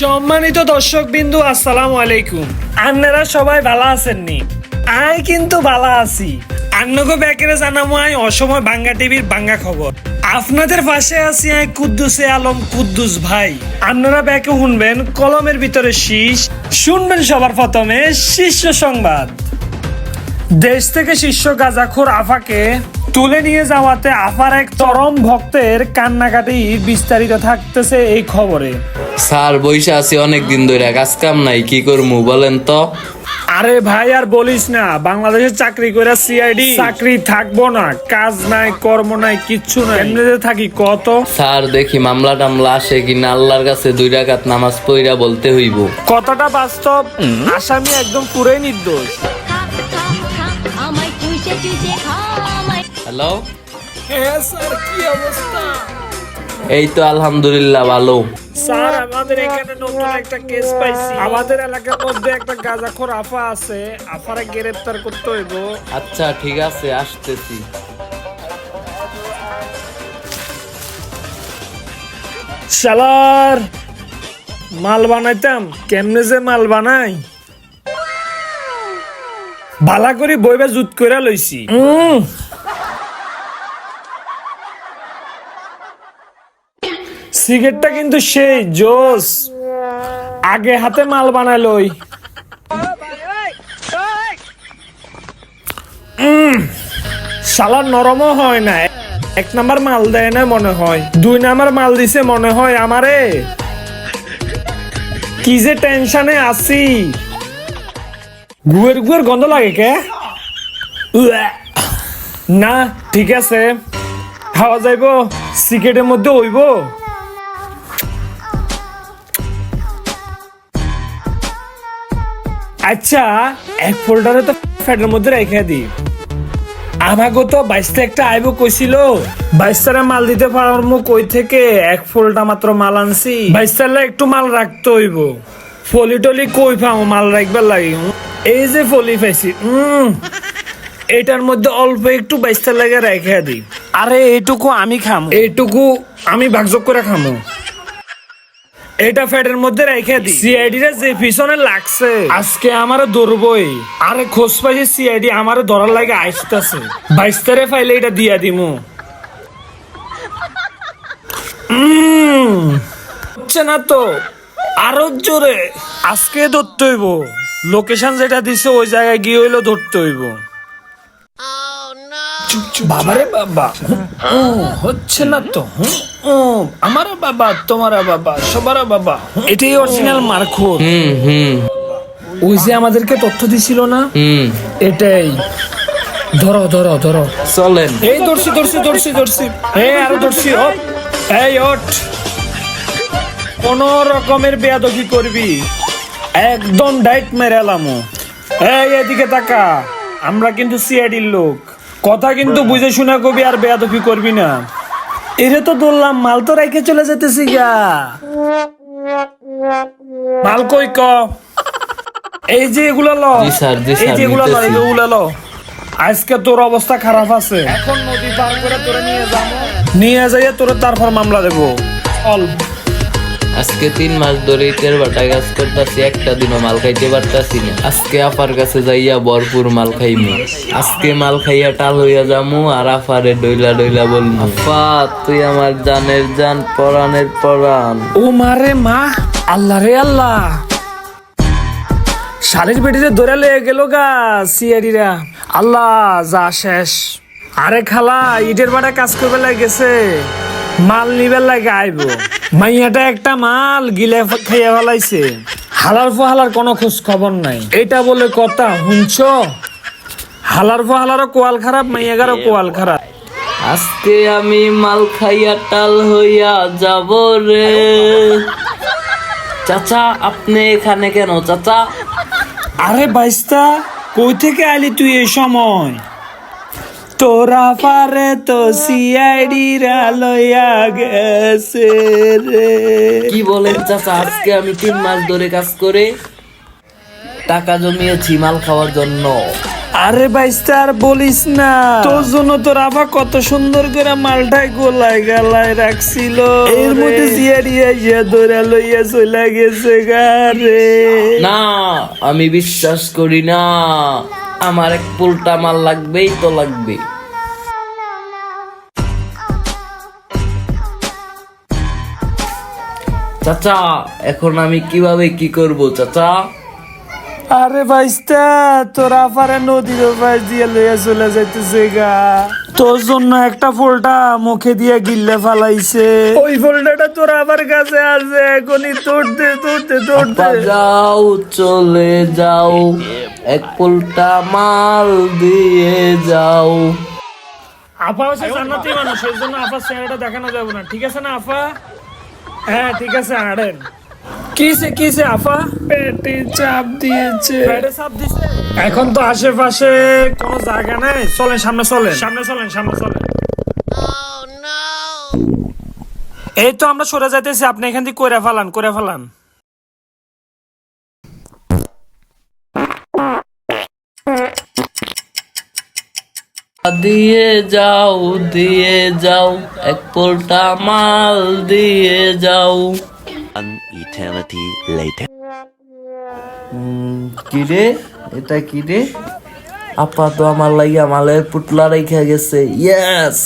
সম্মানিত দর্শক বিন্দু আসসালাম আলাইকুম। আন্নারা সবাই ভালো আছেননি? আয় কিন্তু ভালো আছি। আন্নগো ব্যাকেরে জানামো আয় অসময় বাংলা টিভির বাংলা খবর। আপনাদের পাশে আছি আয় কুদ্দুসে আলম কুদ্দুস ভাই। আপনারা ব্যাকে শুনবেন, কলমের ভিতরে শীষ। শুনবেন সবার প্রথমে শীর্ষ সংবাদ। দেশ থেকে শীর্ষ গাজাখোর আফাকে তুলে নিয়ে যাওয়াতে আফার এক চরম ভক্তের কান্নাকাটি বিস্তারিত থাকতেছে এই খবরে। স্যার বইসা আছি অনেক দিন ধরে কাজ কাম নাই কি করমু বলেন তো? আরে ভাই আর বলিস না বাংলাদেশে চাকরি করে সিআইডি চাকরি থাকব না কাজ নাই কর্ম নাই কিচ্ছু নাই। এমনিতে থাকি কত? স্যার দেখি মামলা টামলা আসে কিনা আল্লাহর কাছে দুই রাকাত নামাজ পইরা বলতে হইব। কতটা বাস্তব আসামি একদম পুরাই নির্দোষ। হ্যালো হ্যাঁ স্যার কি অবস্থা? এই তো আলহামদুলিল্লাহ ভালো। স্যার আমাদের এখানে নতুন একটা কেস পাইছি। আমাদের এলাকার মধ্যে একটা গাঁজাখোর আফা আছে। আফারে গ্রেফতার করতে হইব। আচ্ছা ঠিক আছে আসতেছি। শালার মাল বানাইতাম। কেমনে যে মাল বানাই? ভালা করে বইবে জুত করে লইছি। সিগারেটটা কিন্তু সেই জোস। আগে হাতে মাল বানাই লই। শালার নরমও হয় না। এক নাম্বার মাল দেয় না মনে হয়। দুই নাম্বার মাল দিছে মনে হয় আমারে। কি যে টেনশনে আছি। গুয়ের গুয়ের গন্ধ লাগে কে? না, ঠিক আছে। খাওয়া যাইব, সিগারেটের মধ্যে হইব। আচ্ছা এক ফোল্ডারে তো ফ্যাটের মধ্যে রেখে দিই আমাকে তো বাইশটা একটা আইব কইছিল। বাইশটারে মাল দিতে পারব কই থেকে? এক ফুলটা মাত্র মাল আনছি। বাইশটারে একটু মাল রাখতে হইব। ফলি টলি কই পাও মাল রাখবার লাগে। এই যে ফলি পাইছি উম এটার মধ্যে অল্প একটু বাইশটা লাগে রেখে দিই আরে এইটুকু আমি খামো। এইটুকু আমি ভাগযোগ করে খামো। এটা ফ্যাটের মধ্যে রেখে দি। সিআইডি রে যে পিছনে লাগছে। আজকে আমার ধরবই। আরে খোঁজ পাইছে সিআইডি আমার ধরার লাগে আইসতেছে। বাইশ তারে ফাইলে এটা দিয়া দিমু। হচ্ছে না তো? আরও জোরে। আজকে ধরতে হইব। লোকেশন যেটা দিছে ওই জায়গায় গিয়ে হইল ধরতে হইব। বাবারে বাবা। ও হচ্ছে না তো। ও আমারও বাবা তোমারা বাবা সবারও বাবা। এটাই অরিজিনাল হুম ওই যে আমাদেরকে তথ্য দিছিল না? এটাই। ধরো ধরো ধরো। চলেন। এই ধরছি ধরছি ধরছি ধরছি। এই আরও ধরছি ওঠ এই ওঠ কোন রকমের বেয়াদবি করবি। একদম ডাইট মেরে এলামো। এই এদিকে তাকা। আমরা কিন্তু সিআইডির লোক। কথা কিন্তু বুঝে শুনে কবি আর বেয়াদবি করবি না। এরে তো ধরলাম মাল তো রেখে চলে যেতেছি গা। মাল কই ক? এই যে এগুলো ল। জি স্যার, জি এই যে এগুলো ল। এগুলো ল। আজকে তোর অবস্থা খারাপ আছে। এখন নদী পার করে তোরে নিয়ে যাব। নিয়ে যাইয়ে তোরে তারপর মামলা দেবো। চল আজকে তিন মাস ধরে ইটের বাটায় কাজ করতেছি, একটা দিনও মাল খাইতে পারতাছি না আজকে আপার কাছে যাইয়া ভরপুর মাল খাইমু। আজকে মাল খাইয়া টাল হইয়া যামু আর আফারে ডইলা ডইলা বলমু, আফা, তুই আমার জানের জান, পরানের পরান ও মারে মা, আল্লাহ রে আল্লাহ। শালির বেটিতে ধরে লেগে গেল গা সিআইডিরা আল্লাহ, যা শেষ। আরে খালা, ইটের বাটা কাজ করবে লাগেছে মাল নিবে লাগে আইব। মাইয়াটা একটা মাল গিলে খাইয়া ফেলাইছে। হালার ফালার কোনো খোঁজ খবর নাই। এটা বলে কথা শুনছ? হালার ফালারও কোয়াল খারাপ মাইয়াগারও কোয়াল খারাপ। আজকে আমি মাল খাইয়া টাল হইয়া যাব রে। চাচা আপনি এখানে কেন? চাচা। আরে বাইস্তা কই থেকে আইলি তুই এই সময়? তোরা পারে তো সিআইডি রা লইয়া গেছে রে। কি বলেন চাচা আজকে আমি তিন মাস ধরে কাজ করে টাকা জমিয়েছি মাল খাওয়ার জন্য। আরে বাইস্তা আর বলিস না। তোর জন্য তোর আভা কত সুন্দর করে মালটাই গোলায় গালায় রাখছিল এর মধ্যে জিয়ারিয়া ইয়া ধরে লইয়া চলে গেছে গারে না আমি বিশ্বাস করি না। আমার এক পুলটা মাল লাগবেই তো লাগবে চাচা এখন আমি কীভাবে কি করব চাচা? আরে বাইস্তা তোর আফারে নদীর পাশ দিয়ে লইয়া চলে যাইতেছে গা। তোর জন্য একটা ফোলটা মুখে দিয়ে গিল্লে ফালাইছে। ওই ফোলটাটা তোর আবার কাছে আছে এখনই তোড়তে তোড়তে তোড়তে যাও চলে যাও এক পুলটা মাল দিয়ে যাও। আফা হচ্ছে জান্নাতি মানুষ জন্য আফার চেহারাটা দেখানো যাবে না। ঠিক আছে না আফা হ্যাঁ ঠিক আছে আড়েন। কিসে কিসে আফা? পেটে চাপ দিয়েছে। পেটে চাপ দিয়েছে এখন তো আশেপাশে কোনো জায়গা নেই। চলেন সামনে চলেন। সামনে চলেন সামনে চলেন। এই তো আমরা সরে যাইতেছি। আপনি এখান থেকে করে ফেলান করে ফেলান। দিয়ে যাও দিয়ে যাও এক পোলটা মাল দিয়ে যাও। An eternity later. কিরে এটা কিরে আপা তো আমার লাগিয়া মালের পুটলা রেখে গেছে। ইয়েস